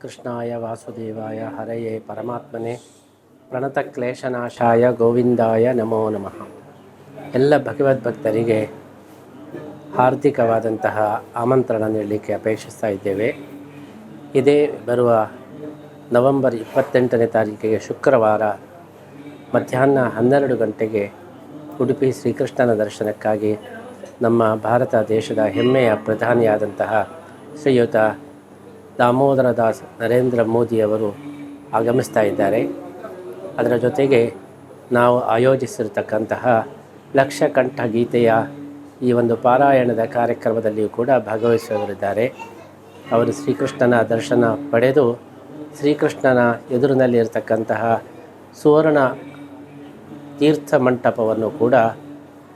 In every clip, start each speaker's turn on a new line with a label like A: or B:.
A: ಕೃಷ್ಣಾಯ ವಾಸುದೇವಾಯ ಹರಯೇ ಪರಮಾತ್ಮನೇ. ಪ್ರಣತಕ್ಲೇಶನಾಶಾಯ ಗೋವಿಂದಾಯ ನಮೋ ನಮಃ. ಎಲ್ಲ ಭಗವದ್ಭಕ್ತರಿಗೆ ಹಾರ್ದಿಕವಾದಂತಹ ಆಮಂತ್ರಣ ನೀಡಲಿಕ್ಕೆ ಅಪೇಕ್ಷಿಸ್ತಾ ಇದ್ದೇವೆ. ಇದೇ ಬರುವ ನವೆಂಬರ್ ಇಪ್ಪತ್ತೆಂಟನೇ ತಾರೀಕಿಗೆ ಶುಕ್ರವಾರ ಮಧ್ಯಾಹ್ನ ಹನ್ನೆರಡು ಗಂಟೆಗೆ ಉಡುಪಿ ಶ್ರೀಕೃಷ್ಣನ ದರ್ಶನಕ್ಕಾಗಿ ನಮ್ಮ ಭಾರತ ದೇಶದ ಹೆಮ್ಮೆಯ ಪ್ರಧಾನಿಯಾದಂತಹ ಶ್ರೀಯುತ ದಾಮೋದರ ದಾಸ್ ನರೇಂದ್ರ ಮೋದಿಯವರು ಆಗಮಿಸ್ತಾ ಇದ್ದಾರೆ. ಅದರ ಜೊತೆಗೆ ನಾವು ಆಯೋಜಿಸಿರ್ತಕ್ಕಂತಹ ಲಕ್ಷಕಂಠ ಗೀತೆಯ ಈ ಒಂದು ಪಾರಾಯಣದ ಕಾರ್ಯಕ್ರಮದಲ್ಲಿಯೂ ಕೂಡ ಭಾಗವಹಿಸುವವರಿದ್ದಾರೆ. ಅವರು ಶ್ರೀಕೃಷ್ಣನ ದರ್ಶನ ಪಡೆದು ಶ್ರೀಕೃಷ್ಣನ ಎದುರಿನಲ್ಲಿ ಇರತಕ್ಕಂತಹ ಸುವರ್ಣ ತೀರ್ಥ ಮಂಟಪವನ್ನು ಕೂಡ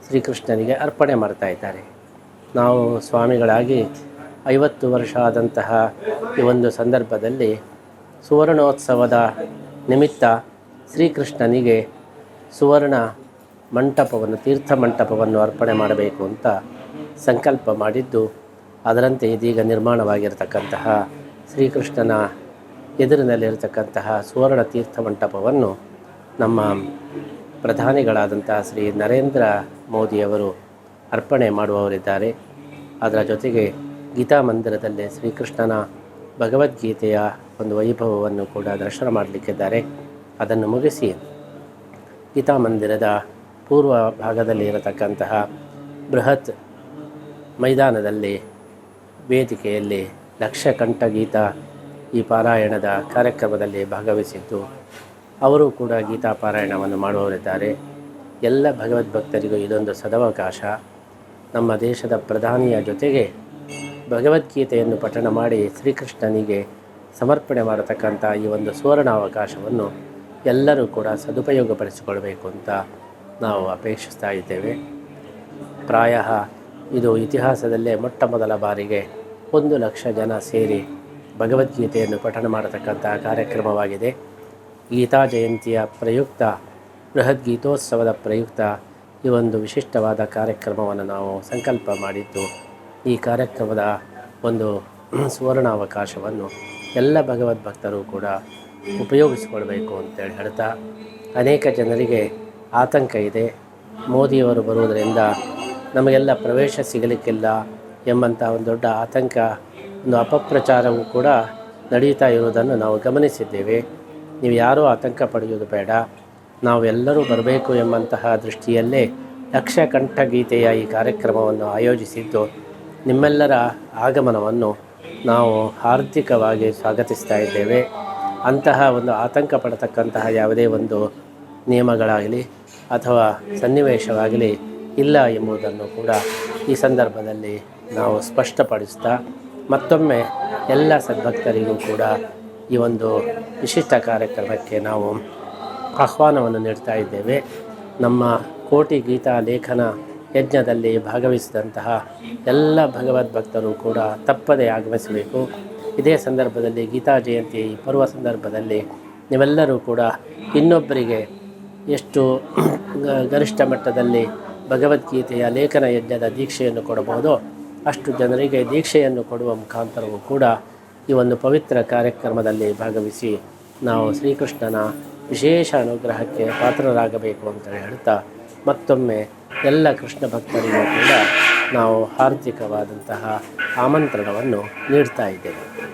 A: ಶ್ರೀಕೃಷ್ಣನಿಗೆ ಅರ್ಪಣೆ ಮಾಡ್ತಾ ಇದ್ದಾರೆ. ನಾವು ಸ್ವಾಮಿಗಳಾಗಿ ಐವತ್ತು ವರ್ಷ ಆದಂತಹ ಈ ಒಂದು ಸಂದರ್ಭದಲ್ಲಿ ಸುವರ್ಣೋತ್ಸವದ ನಿಮಿತ್ತ ಶ್ರೀಕೃಷ್ಣನಿಗೆ ಸುವರ್ಣ ಮಂಟಪವನ್ನು, ತೀರ್ಥ ಮಂಟಪವನ್ನು ಅರ್ಪಣೆ ಮಾಡಬೇಕು ಅಂತ ಸಂಕಲ್ಪ ಮಾಡಿದ್ದು, ಅದರಂತೆ ಇದೀಗ ನಿರ್ಮಾಣವಾಗಿರತಕ್ಕಂತಹ ಶ್ರೀಕೃಷ್ಣನ ಎದುರಿನಲ್ಲಿರತಕ್ಕಂತಹ ಸುವರ್ಣ ತೀರ್ಥ ಮಂಟಪವನ್ನು ನಮ್ಮ ಪ್ರಧಾನಿಗಳಾದಂತಹ ಶ್ರೀ ನರೇಂದ್ರ ಮೋದಿಯವರು ಅರ್ಪಣೆ ಮಾಡುವವರಿದ್ದಾರೆ. ಅದರ ಜೊತೆಗೆ ಗೀತಾ ಮಂದಿರದಲ್ಲಿ ಶ್ರೀಕೃಷ್ಣನ ಭಗವದ್ಗೀತೆಯ ಒಂದು ವೈಭವವನ್ನು ಕೂಡ ದರ್ಶನ ಮಾಡಲಿಕ್ಕಿದ್ದಾರೆ. ಅದನ್ನು ಮುಗಿಸಿ ಗೀತಾ ಮಂದಿರದ ಪೂರ್ವ ಭಾಗದಲ್ಲಿ ಇರತಕ್ಕಂತಹ ಬೃಹತ್ ಮೈದಾನದಲ್ಲಿ ವೇದಿಕೆಯಲ್ಲಿ ಲಕ್ಷಕಂಠ ಗೀತ ಈ ಪಾರಾಯಣದ ಕಾರ್ಯಕ್ರಮದಲ್ಲಿ ಭಾಗವಹಿಸಿದ್ದು, ಅವರು ಕೂಡ ಗೀತಾ ಪಾರಾಯಣವನ್ನು ಮಾಡುವವರಿದ್ದಾರೆ. ಎಲ್ಲ ಭಗವದ್ಭಕ್ತರಿಗೂ ಇದೊಂದು ಸದವಕಾಶ. ನಮ್ಮ ದೇಶದ ಪ್ರಧಾನಿಯ ಜೊತೆಗೆ ಭಗವದ್ಗೀತೆಯನ್ನು ಪಠಣ ಮಾಡಿ ಶ್ರೀಕೃಷ್ಣನಿಗೆ ಸಮರ್ಪಣೆ ಮಾಡತಕ್ಕಂಥ ಈ ಒಂದು ಸುವರ್ಣಾವಕಾಶವನ್ನು ಎಲ್ಲರೂ ಕೂಡ ಸದುಪಯೋಗಪಡಿಸಿಕೊಳ್ಬೇಕು ಅಂತ ನಾವು ಅಪೇಕ್ಷಿಸ್ತಾ ಇದ್ದೇವೆ. ಪ್ರಾಯ ಇದು ಇತಿಹಾಸದಲ್ಲೇ ಮೊಟ್ಟ ಮೊದಲ ಬಾರಿಗೆ ಒಂದು ಲಕ್ಷ ಜನ ಸೇರಿ ಭಗವದ್ಗೀತೆಯನ್ನು ಪಠಣ ಮಾಡತಕ್ಕಂಥ ಕಾರ್ಯಕ್ರಮವಾಗಿದೆ. ಗೀತಾ ಜಯಂತಿಯ ಪ್ರಯುಕ್ತ ಬೃಹತ್ ಗೀತೋತ್ಸವದ ಪ್ರಯುಕ್ತ ಈ ಒಂದು ವಿಶಿಷ್ಟವಾದ ಕಾರ್ಯಕ್ರಮವನ್ನು ನಾವು ಸಂಕಲ್ಪ ಮಾಡಿದ್ದು ಈ ಕಾರ್ಯಕ್ರಮದ ಒಂದು ಸುವರ್ಣಾವಕಾಶವನ್ನು ಎಲ್ಲ ಭಗವದ್ಭಕ್ತರು ಕೂಡ ಉಪಯೋಗಿಸಿಕೊಳ್ಬೇಕು ಅಂತೇಳಿ ಹೇಳ್ತಾ ಅನೇಕ ಜನರಿಗೆ ಆತಂಕ ಇದೆ. ಮೋದಿಯವರು ಬರುವುದರಿಂದ ನಮಗೆಲ್ಲ ಪ್ರವೇಶ ಸಿಗಲಿಕ್ಕಿಲ್ಲ ಎಂಬಂಥ ಒಂದು ದೊಡ್ಡ ಆತಂಕ, ಒಂದು ಅಪಪ್ರಚಾರವೂ ಕೂಡ ನಡೀತಾ ಇರುವುದನ್ನು ನಾವು ಗಮನಿಸಿದ್ದೇವೆ. ನೀವು ಯಾರೂ ಆತಂಕ ಪಡೆಯುವುದು ಬೇಡ. ನಾವೆಲ್ಲರೂ ಬರಬೇಕು ಎಂಬಂತಹ ದೃಷ್ಟಿಯಲ್ಲೇ ಲಕ್ಷಕಂಠ ಗೀತೆಯ ಈ ಕಾರ್ಯಕ್ರಮವನ್ನು ಆಯೋಜಿಸಿದ್ದು ನಿಮ್ಮೆಲ್ಲರ ಆಗಮನವನ್ನು ನಾವು ಹಾರ್ದಿಕವಾಗಿ ಸ್ವಾಗತಿಸ್ತಾ ಇದ್ದೇವೆ. ಅಂತಹ ಒಂದು ಆತಂಕ ಪಡತಕ್ಕಂತಹ ಯಾವುದೇ ಒಂದು ನಿಯಮಗಳಾಗಲಿ ಅಥವಾ ಸನ್ನಿವೇಶವಾಗಲಿ ಇಲ್ಲ ಎಂಬುದನ್ನು ಕೂಡ ಈ ಸಂದರ್ಭದಲ್ಲಿ ನಾವು ಸ್ಪಷ್ಟಪಡಿಸ್ತಾ ಮತ್ತೊಮ್ಮೆ ಎಲ್ಲ ಸದ್ಭಕ್ತರಿಗೂ ಕೂಡ ಈ ಒಂದು ವಿಶಿಷ್ಟ ಕಾರ್ಯಕ್ರಮಕ್ಕೆ ನಾವು ಆಹ್ವಾನವನ್ನು ನೀಡ್ತಾ ಇದ್ದೇವೆ. ನಮ್ಮ ಕೋಟಿ ಗೀತಾ ಲೇಖನ ಯಜ್ಞದಲ್ಲಿ ಭಾಗವಹಿಸಿದಂತಹ ಎಲ್ಲ ಭಗವದ್ಭಕ್ತರು ಕೂಡ ತಪ್ಪದೇ ಆಗಮಿಸಬೇಕು. ಇದೇ ಸಂದರ್ಭದಲ್ಲಿ ಗೀತಾ ಜಯಂತಿ ಪರ್ವ ಸಂದರ್ಭದಲ್ಲಿ ನೀವೆಲ್ಲರೂ ಕೂಡ ಇನ್ನೊಬ್ಬರಿಗೆ ಎಷ್ಟು ಗರಿಷ್ಠ ಮಟ್ಟದಲ್ಲಿ ಭಗವದ್ಗೀತೆಯ ಲೇಖನ ಯಜ್ಞದ ದೀಕ್ಷೆಯನ್ನು ಕೊಡಬಹುದೋ, ಅಷ್ಟು ಜನರಿಗೆ ದೀಕ್ಷೆಯನ್ನು ಕೊಡುವ ಮುಖಾಂತರವೂ ಕೂಡ ಈ ಒಂದು ಪವಿತ್ರ ಕಾರ್ಯಕ್ರಮದಲ್ಲಿ ಭಾಗವಹಿಸಿ ನಾವು ಶ್ರೀಕೃಷ್ಣನ ವಿಶೇಷ ಅನುಗ್ರಹಕ್ಕೆ ಪಾತ್ರರಾಗಬೇಕು ಅಂತ ಹೇಳ್ತಾ ಮತ್ತೊಮ್ಮೆ ಎಲ್ಲ ಕೃಷ್ಣ ಭಕ್ತರಿಗೂ ಕೂಡ ನಾವು ಹಾರ್ದಿಕವಾದಂತಹ ಆಮಂತ್ರಣವನ್ನು ನೀಡ್ತಾ ಇದ್ದೇವೆ.